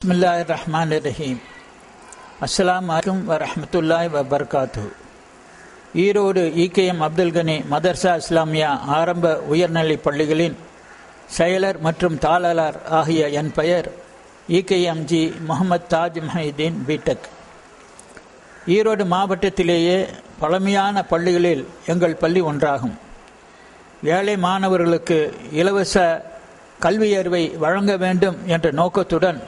பிஸ்மில்லாஹ் ரஹ்மான் ரஹீம் அஸ்ஸலாம் வலைக்கும் வரஹமத்துல்லாய் வபர்காத்து ஈரோடு ஈகேஎம் அப்துல் கனி மதர்சா இஸ்லாமியா ஆரம்ப உயர்நிலை பள்ளிகளின் செயலர் மற்றும் தாளலார் ஆகிய என் பெயர் E K M G Mohammed Taj Mohideen B Tech Erode மாவட்டத்திலேயே பழமையான பள்ளிகளில் எங்கள் பள்ளி ஒன்றாகும். ஏழை மாணவர்களுக்கு இலவச கல்வியறிவை வழங்க வேண்டும் என்ற நோக்கத்துடன்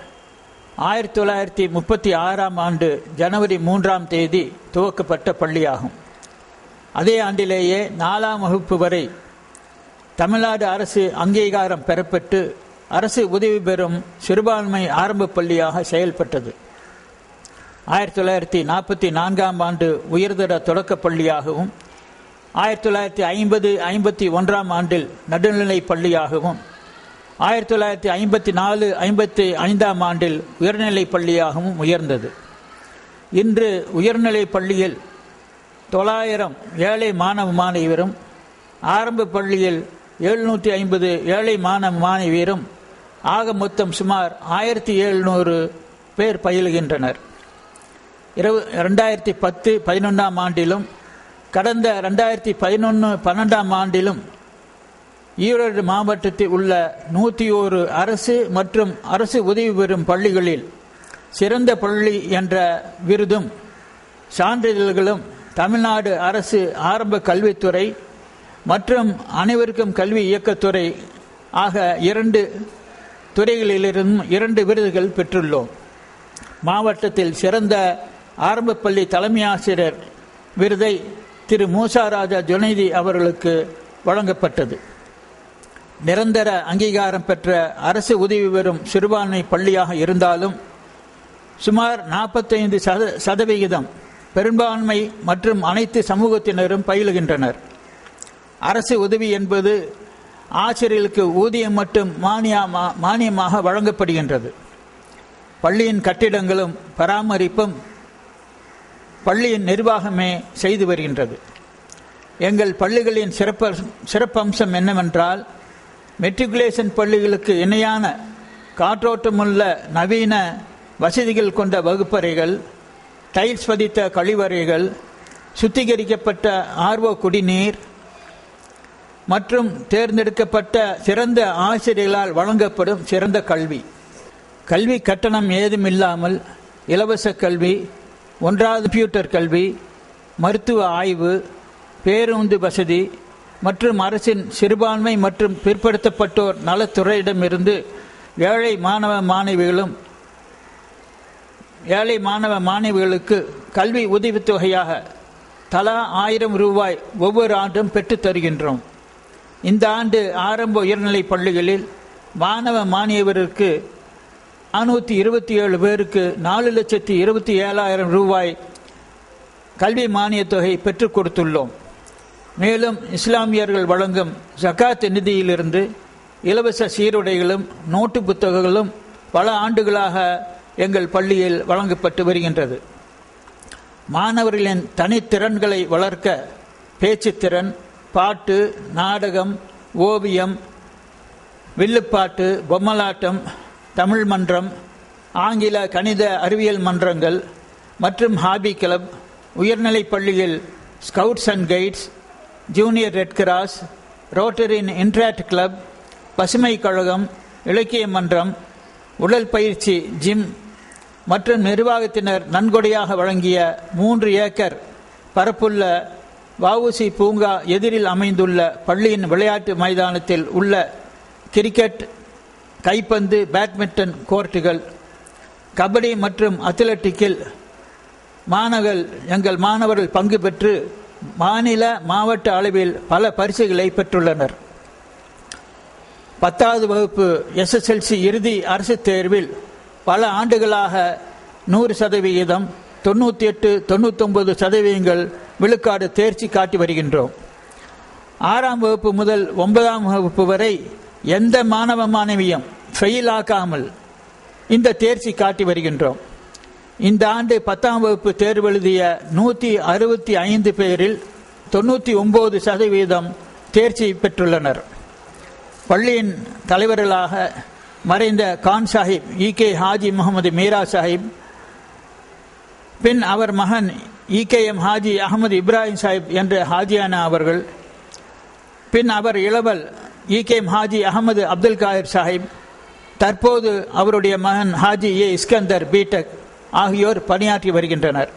ஆயிரத்தி தொள்ளாயிரத்தி முப்பத்தி ஆறாம் ஆண்டு ஜனவரி மூன்றாம் தேதி துவக்கப்பட்ட பள்ளியாகும். அதே ஆண்டிலேயே நாலாம் வகுப்பு வரை தமிழ்நாடு அரசு அங்கீகாரம் பெறப்பட்டு அரசு உதவி பெறும் சிறுபான்மை ஆரம்ப பள்ளியாக செயல்பட்டது. ஆயிரத்தி தொள்ளாயிரத்தி நாற்பத்தி நான்காம் ஆண்டு உயர்தர தொடக்க பள்ளியாகவும் ஆயிரத்தி தொள்ளாயிரத்தி ஐம்பது ஐம்பத்தி ஒன்றாம் ஆண்டில் நடுநிலைப் பள்ளியாகவும் ஆயிரத்தி தொள்ளாயிரத்தி ஐம்பத்தி நாலு ஐம்பத்தி ஐந்தாம் ஆண்டில் உயர்நிலைப் பள்ளியாகவும் உயர்ந்தது. இன்று உயர்நிலைப் பள்ளியில் தொள்ளாயிரம் ஏழை மாணவ மாணவியரும் ஆரம்ப பள்ளியில் எழுநூற்றி ஐம்பது ஏழை மாணவ மாணவியரும் ஆக மொத்தம் சுமார் ஆயிரத்தி எழுநூறு பேர் பயிலுகின்றனர். இரவு ரெண்டாயிரத்தி பத்து பதினொன்றாம் ஆண்டிலும் கடந்த ரெண்டாயிரத்தி பதினொன்று பன்னெண்டாம் ஆண்டிலும் ஈரோடு மாவட்டத்தில் உள்ள நூற்றி ஓரு அரசு மற்றும் அரசு உதவி பெறும் பள்ளிகளில் சிறந்த பள்ளி என்ற விருதும் சான்றிதழ்களும் தமிழ்நாடு அரசு ஆரம்ப கல்வித்துறை மற்றும் அனைவருக்கும் கல்வி இயக்கத்துறை ஆக இரண்டு துறைகளிலிருந்தும் இரண்டு விருதுகள் பெற்றுள்ளோம். மாவட்டத்தில் சிறந்த ஆரம்ப பள்ளி தலைமை ஆசிரியர் விருதை திரு மூசாராஜா ஜுனைதி அவர்களுக்கு வழங்கப்பட்டது. நிரந்தர அங்கீகாரம் பெற்ற அரசு உதவி பெறும் சிறுபான்மை பள்ளியாக இருந்தாலும் சுமார் நாற்பத்தைந்து சத சதவிகிதம் பெரும்பான்மை மற்றும் அனைத்து சமூகத்தினரும் பயிலுகின்றனர். அரசு உதவி என்பது ஆசிரியர்களுக்கு ஊதியம் மட்டும் மானியமா மானியமாக வழங்கப்படுகின்றது. பள்ளியின் கட்டிடங்களும் பராமரிப்பும் பள்ளியின் நிர்வாகமே செய்து வருகின்றது. எங்கள் பள்ளிகளின் சிறப்ப சிறப்பம்சம் என்னவென்றால் மெட்ரிகுலேஷன் பள்ளிகளுக்கு இணையான காற்றோட்டமுள்ள நவீன வசதிகள் கொண்ட வகுப்பறைகள் டைல்ஸ் பதித்த கழிவறைகள் சுத்திகரிக்கப்பட்ட ஆர்வ குடிநீர் மற்றும் தேர்ந்தெடுக்கப்பட்ட சிறந்த ஆசிரியர்களால் வழங்கப்படும் சிறந்த கல்வி. கல்வி கட்டணம் ஏதும் இல்லாமல் இலவச கல்வி ஒன்றாவது கம்ப்யூட்டர் கல்வி மருத்துவ ஆய்வு பேருந்து வசதி மற்றும் அரசின் சிறுபான்மை மற்றும் பிற்படுத்தப்பட்டோர் நலத்துறையிடமிருந்து ஏழை மாணவ மாணவிகளும் ஏழை மாணவ மாணவிகளுக்கு கல்வி உதவித்தொகையாக தலா ஆயிரம் ரூபாய் ஒவ்வொரு ஆண்டும் பெற்றுத் தருகின்றோம். இந்த ஆண்டு ஆரம்ப உயர்நிலைப் பள்ளிகளில் மாணவ மாணவியருக்கு நானூற்றி இருபத்தி ஏழு பேருக்கு நாலு லட்சத்தி இருபத்தி ஏழாயிரம் ரூபாய் கல்வி மானியத் தொகை பெற்றுக் கொடுத்துள்ளோம். மேலும் இஸ்லாமியர்கள் வழங்கும் ஜக்காத் நிதியிலிருந்து இலவச சீருடைகளும் நோட்டு புத்தகங்களும் பல ஆண்டுகளாக எங்கள் பள்ளியில் வழங்கப்பட்டு வருகின்றது. மாணவர்களின் தனித்திறன்களை வளர்க்க பேச்சுத்திறன் பாட்டு நாடகம் ஓவியம் வில்லுப்பாட்டு பொம்மலாட்டம் தமிழ் மன்றம் ஆங்கில கணித அறிவியல் மன்றங்கள் மற்றும் ஹாபி கிளப் உயர்நிலைப் பள்ளியில் scouts and guides junior red cross ரோட்டரின் interact club பசுமை கழகம் இலக்கிய மன்றம் உடல் பயிற்சி ஜிம் மற்றும் நிர்வாகத்தினர் நன்கொடையாக வழங்கிய மூன்று ஏக்கர் பரப்புள்ள வவுசி பூங்கா எதிரில் அமைந்துள்ள பள்ளியின் விளையாட்டு மைதானத்தில் உள்ள கிரிக்கெட் கைப்பந்து பேட்மிண்டன் கோர்ட்டுகள் கபடி மற்றும் அத்லட்டிக்கில் மாணவர்கள் எங்கள் மாணவர்கள் பங்கு பெற்று மாநில மாவட்ட அளவில் பல பரிசுகளை பெற்றுள்ளனர். பத்தாவது வகுப்பு எஸ்எஸ்எல்சி இறுதி அரசு தேர்வில் பல ஆண்டுகளாக நூறு சதவிகிதம் தொண்ணூற்றி எட்டு தொண்ணூத்தொன்பது சதவீதங்கள் விழுக்காடு தேர்ச்சி காட்டி வருகின்றோம். ஆறாம் வகுப்பு முதல் ஒன்பதாம் வகுப்பு வரை எந்த மாணவ மாணவியும் ஃபெயில் ஆக்காமல் இந்த தேர்ச்சி காட்டி வருகின்றோம். இந்த ஆண்டு பத்தாம் வகுப்பு தேர்வு எழுதிய நூற்றி அறுபத்தி ஐந்து பேரில் தொண்ணூற்றி ஒம்பது சதவீதம் தேர்ச்சி பெற்றுள்ளனர். பள்ளியின் தலைவர்களாக மறைந்த கான் சாஹிப் இ கே ஹாஜி முகமது மீரா சாஹிப் பின் அவர் மகன் E K M Haji Ahmed Ibrahim Sahib என்ற ஹாஜியானா அவர்கள் பின் அவர் இளவல் E K M Haji Ahmed Abdul Khader Sahib தற்போது அவருடைய மகன் ஹாஜி ஏ இஸ்கந்தர் பிடெக் ஆகியோர் பணியாற்றி வருகின்றனர்.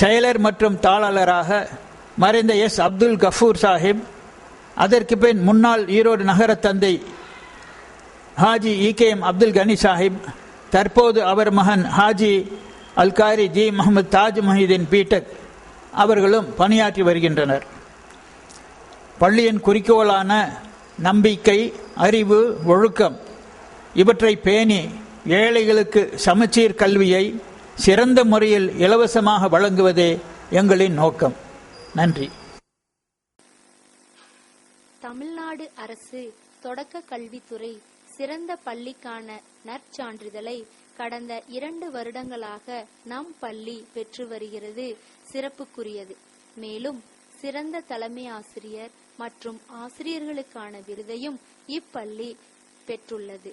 செயலர் மற்றும் தாளாளராக மறைந்த எஸ். அப்துல் கஃபூர் சாஹிப் அதற்கு பின் முன்னாள் ஈரோடு நகர தந்தை Haji E K M Abdul Gani Sahib தற்போது அவர் மகன் Haji Alqari G. Mohammed Taj Mohideen B Tech அவர்களும் பணியாற்றி வருகின்றனர். பள்ளியின் குறிக்கோளான நம்பிக்கை அறிவு ஒழுக்கம் இவற்றை பேணி ஏழைகளுக்கு சமச்சீர் கல்வியை சிறந்த முறையில் இலவசமாக வழங்குவதே எங்களின் நோக்கம். நன்றி. தமிழ்நாடு அரசு தொடக்க கல்வித்துறை சிறந்த பள்ளிக்கான நற்சான்றிதழை கடந்த இரண்டு வருடங்களாக நம் பள்ளி பெற்று வருகிறது. சிறப்புக்குரியது. மேலும் சிறந்த தலைமை ஆசிரியர் மற்றும் ஆசிரியர்களுக்கான விருதையும் இப்பள்ளி பெற்றுள்ளது.